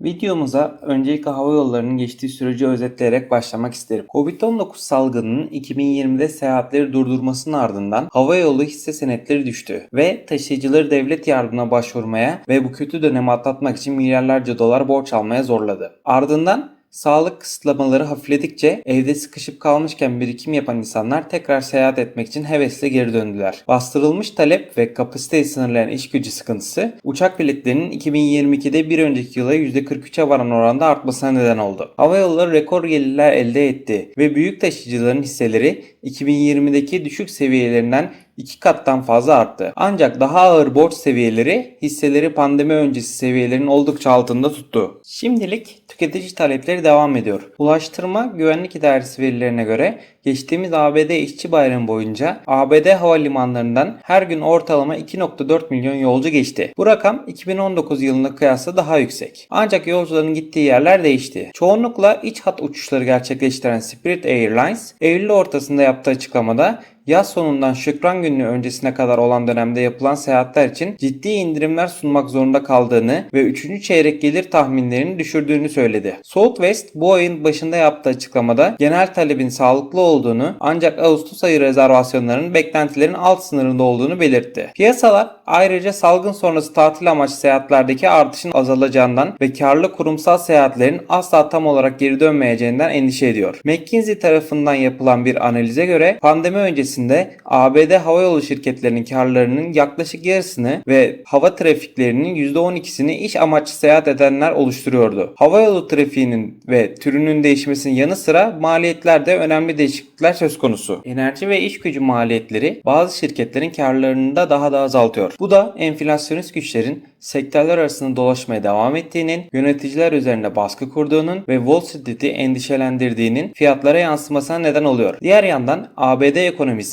Videomuza öncelikle hava yollarının geçtiği süreci özetleyerek başlamak isterim. Covid-19 salgınının 2020'de seyahatleri durdurmasının ardından hava yolu hisse senetleri düştü ve taşıyıcıları devlet yardımına başvurmaya ve bu kötü dönemi atlatmak için milyarlarca dolar borç almaya zorladı. Ardından Sağlık kısıtlamaları hafifledikçe evde sıkışıp kalmışken birikim yapan insanlar tekrar seyahat etmek için hevesle geri döndüler. Bastırılmış talep ve kapasiteyi sınırlayan iş gücü sıkıntısı uçak biletlerinin 2022'de bir önceki yıla %43'e varan oranda artmasına neden oldu. Hava yolları rekor gelirler elde etti ve büyük taşıyıcıların hisseleri 2020'deki düşük seviyelerinden iki kattan fazla arttı. Ancak daha ağır borç seviyeleri hisseleri pandemi öncesi seviyelerin oldukça altında tuttu. Şimdilik tüketici talepleri devam ediyor. Ulaştırma Güvenlik İdaresi verilerine göre geçtiğimiz ABD işçi bayramı boyunca ABD havalimanlarından her gün ortalama 2.4 milyon yolcu geçti. Bu rakam 2019 yılına kıyasla daha yüksek. Ancak yolcuların gittiği yerler değişti. Çoğunlukla iç hat uçuşları gerçekleştiren Spirit Airlines Eylül ortasında yaptığı açıklamada yaz sonundan Şükran Günü öncesine kadar olan dönemde yapılan seyahatler için ciddi indirimler sunmak zorunda kaldığını ve 3. çeyrek gelir tahminlerini düşürdüğünü söyledi. Southwest bu ayın başında yaptığı açıklamada genel talebin sağlıklı olduğunu ancak Ağustos ayı rezervasyonlarının beklentilerin alt sınırında olduğunu belirtti. Piyasalar ayrıca salgın sonrası tatil amaçlı seyahatlerdeki artışın azalacağından ve karlı kurumsal seyahatlerin asla tam olarak geri dönmeyeceğinden endişe ediyor. McKinsey tarafından yapılan bir analize göre pandemi öncesi öncesinde ABD havayolu şirketlerinin karlarının yaklaşık yarısını ve hava trafiklerinin %12'sini iş amaçlı seyahat edenler oluşturuyordu. Havayolu trafiğinin ve türünün değişmesinin yanı sıra maliyetlerde önemli değişiklikler söz konusu. Enerji ve iş gücü maliyetleri bazı şirketlerin karlarını da daha da azaltıyor. Bu da enflasyonist güçlerin sektörler arasında dolaşmaya devam ettiğinin, yöneticiler üzerinde baskı kurduğunun ve Wall Street'i endişelendirdiğinin fiyatlara yansımasına neden oluyor. Diğer yandan ABD ekonomisi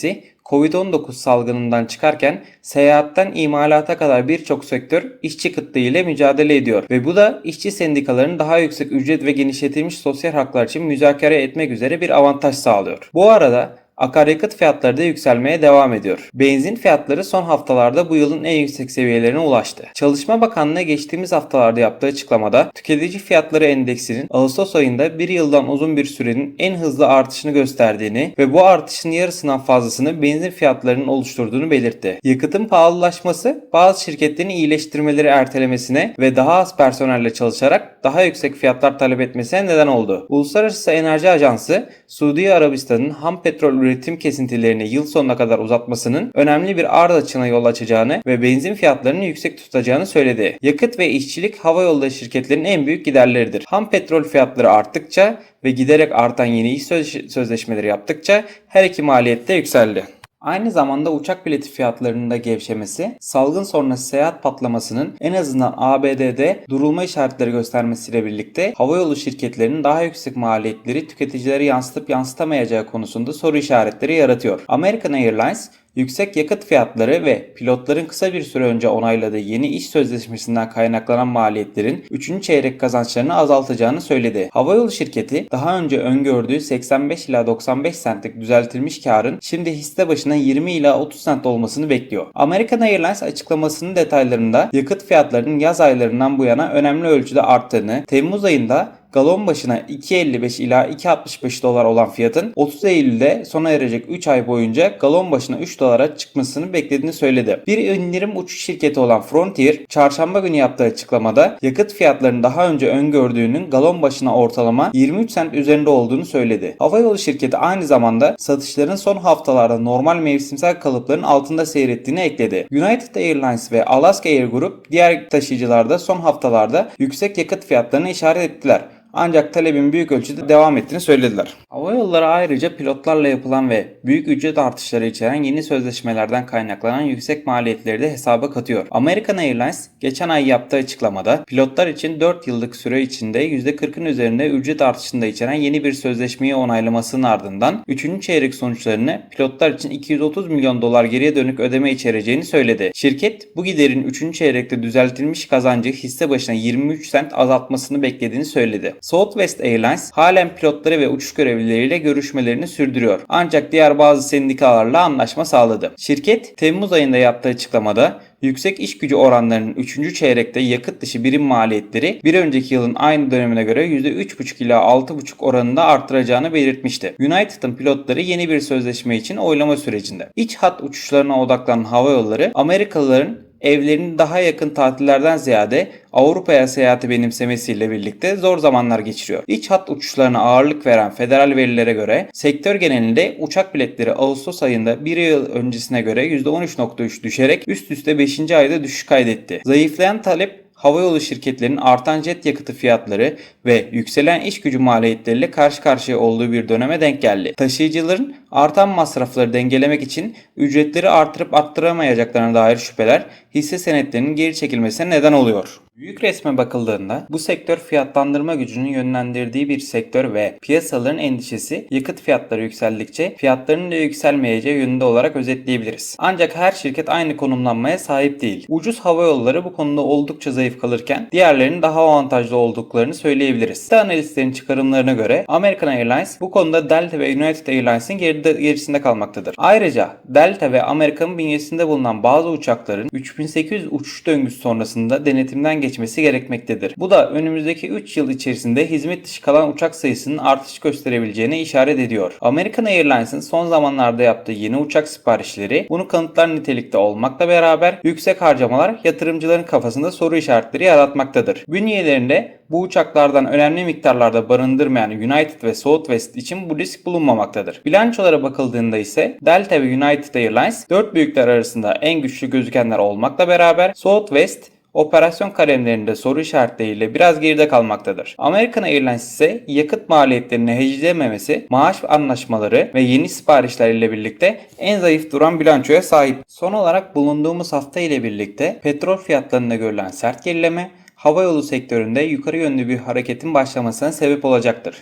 Covid-19 salgınından çıkarken seyahatten imalata kadar birçok sektör işçi kıtlığı ile mücadele ediyor ve bu da işçi sendikalarının daha yüksek ücret ve genişletilmiş sosyal haklar için müzakere etmek üzere bir avantaj sağlıyor. Bu arada Akaryakıt fiyatları da yükselmeye devam ediyor. Benzin fiyatları son haftalarda bu yılın en yüksek seviyelerine ulaştı. Çalışma Bakanlığı geçtiğimiz haftalarda yaptığı açıklamada tüketici fiyatları endeksinin Ağustos ayında bir yıldan uzun bir sürenin en hızlı artışını gösterdiğini ve bu artışın yarısından fazlasını benzin fiyatlarının oluşturduğunu belirtti. Yakıtın pahalılaşması bazı şirketlerin iyileştirmeleri ertelemesine ve daha az personelle çalışarak daha yüksek fiyatlar talep etmesine neden oldu. Uluslararası Enerji Ajansı Suudi Arabistan'ın ham petrol üretim kesintilerini yıl sonuna kadar uzatmasının önemli bir arz açığına yol açacağını ve benzin fiyatlarını yüksek tutacağını söyledi. Yakıt ve işçilik hava yolları şirketlerinin en büyük giderleridir. Ham petrol fiyatları arttıkça ve giderek artan yeni iş sözleşmeleri yaptıkça her iki maliyette yükseldi. Aynı zamanda uçak bileti fiyatlarının da gevşemesi, salgın sonrası seyahat patlamasının en azından ABD'de durulma işaretleri göstermesiyle birlikte havayolu şirketlerinin daha yüksek maliyetleri tüketicilere yansıtıp yansıtamayacağı konusunda soru işaretleri yaratıyor. American Airlines yüksek yakıt fiyatları ve pilotların kısa bir süre önce onayladığı yeni iş sözleşmesinden kaynaklanan maliyetlerin 3. çeyrek kazançlarını azaltacağını söyledi. Havayolu şirketi daha önce öngördüğü 85 ila 95 centlik düzeltilmiş karın şimdi hisse başına 20 ila 30 cent olmasını bekliyor. American Airlines açıklamasının detaylarında yakıt fiyatlarının yaz aylarından bu yana önemli ölçüde arttığını, Temmuz ayında galon başına 2.55 ila 2.65 dolar olan fiyatın 30 Eylül'de sona erecek 3 ay boyunca galon başına 3 dolara çıkmasını beklediğini söyledi. Bir indirim uçuş şirketi olan Frontier, çarşamba günü yaptığı açıklamada yakıt fiyatlarının daha önce öngördüğünün galon başına ortalama 23 cent üzerinde olduğunu söyledi. Havayolu şirketi aynı zamanda satışların son haftalarda normal mevsimsel kalıpların altında seyrettiğini ekledi. United Airlines ve Alaska Air Group diğer taşıyıcılarda son haftalarda yüksek yakıt fiyatlarını işaret ettiler. Ancak talebin büyük ölçüde devam ettiğini söylediler. Hava yolları ayrıca pilotlarla yapılan ve büyük ücret artışları içeren yeni sözleşmelerden kaynaklanan yüksek maliyetleri de hesaba katıyor. American Airlines geçen ay yaptığı açıklamada pilotlar için 4 yıllık süre içinde %40'ın üzerinde ücret artışında içeren yeni bir sözleşmeyi onaylamasının ardından 3. çeyrek sonuçlarını pilotlar için 230 milyon dolar geriye dönük ödeme içereceğini söyledi. Şirket bu giderin 3. çeyrekte düzeltilmiş kazancı hisse başına 23 cent azaltmasını beklediğini söyledi. Southwest Airlines halen pilotları ve uçuş görevlileriyle görüşmelerini sürdürüyor. Ancak diğer bazı sendikalarla anlaşma sağladı. Şirket Temmuz ayında yaptığı açıklamada yüksek iş gücü oranlarının 3. çeyrekte yakıt dışı birim maliyetleri bir önceki yılın aynı dönemine göre %3,5 ila 6,5 oranında artıracağını belirtmişti. United'ın pilotları yeni bir sözleşme için oylama sürecinde. İç hat uçuşlarına odaklanan hava yolları Amerikalıların evlerini daha yakın tatillerden ziyade Avrupa'ya seyahati benimsemesiyle birlikte zor zamanlar geçiriyor. İç hat uçuşlarına ağırlık veren federal verilere göre sektör genelinde uçak biletleri Ağustos ayında bir yıl öncesine göre %13.3 düşerek üst üste 5. ayda düşüş kaydetti. Zayıflayan talep havayolu şirketlerinin artan jet yakıtı fiyatları ve yükselen iş gücü maliyetleriyle karşı karşıya olduğu bir döneme denk geldi. Taşıyıcıların artan masrafları dengelemek için ücretleri artırıp arttıramayacaklarına dair şüpheler hisse senetlerinin geri çekilmesine neden oluyor. Büyük resme bakıldığında bu sektör fiyatlandırma gücünün yönlendirdiği bir sektör ve piyasaların endişesi yakıt fiyatları yükseldikçe fiyatlarının da yükselmeyeceği yönünde olarak özetleyebiliriz. Ancak her şirket aynı konumlanmaya sahip değil. Ucuz hava yolları bu konuda oldukça zayıf kalırken diğerlerinin daha avantajlı olduklarını söyleyebiliriz. Site analistlerin çıkarımlarına göre American Airlines bu konuda Delta ve United Airlines'in geride, gerisinde kalmaktadır. Ayrıca Delta ve Amerika'nın bünyesinde bulunan bazı uçakların 3800 uçuş döngüsü sonrasında denetimden geçmesi gerekmektedir. Bu da önümüzdeki 3 yıl içerisinde hizmet dışı kalan uçak sayısının artış gösterebileceğine işaret ediyor. American Airlines'ın son zamanlarda yaptığı yeni uçak siparişleri bunu kanıtlar nitelikte olmakla beraber yüksek harcamalar yatırımcıların kafasında soru işaretleri yaratmaktadır. Bünyelerinde bu uçaklardan önemli miktarlarda barındırmayan United ve Southwest için bu risk bulunmamaktadır. Bilançolara bakıldığında ise Delta ve United Airlines 4 büyükler arasında en güçlü gözükenler olmakla beraber Southwest operasyon kalemlerinde soru işaretleriyle biraz geride kalmaktadır. American Airlines ise yakıt maliyetlerini hedgelememesi, maaş anlaşmaları ve yeni siparişler ile birlikte en zayıf duran bilançoya sahip. Son olarak bulunduğumuz hafta ile birlikte petrol fiyatlarında görülen sert gerileme havayolu sektöründe yukarı yönlü bir hareketin başlamasına sebep olacaktır.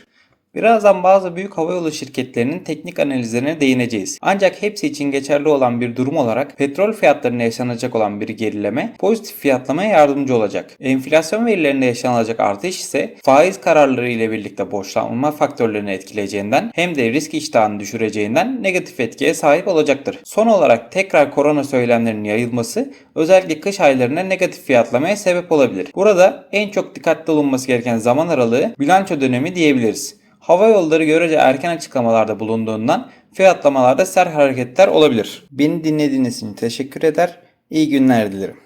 Birazdan bazı büyük havayolu şirketlerinin teknik analizlerine değineceğiz. Ancak hepsi için geçerli olan bir durum olarak petrol fiyatlarında yaşanacak olan bir gerileme pozitif fiyatlamaya yardımcı olacak. Enflasyon verilerinde yaşanacak artış ise faiz kararları ile birlikte borçlanma faktörlerini etkileyeceğinden hem de risk iştahını düşüreceğinden negatif etkiye sahip olacaktır. Son olarak tekrar korona söylemlerinin yayılması özellikle kış aylarına negatif fiyatlamaya sebep olabilir. Burada en çok dikkatli olunması gereken zaman aralığı bilanço dönemi diyebiliriz. Hava yolları görece erken açıklamalarda bulunduğundan fiyatlamalarda sert hareketler olabilir. Beni dinlediğiniz için teşekkür eder. İyi günler dilerim.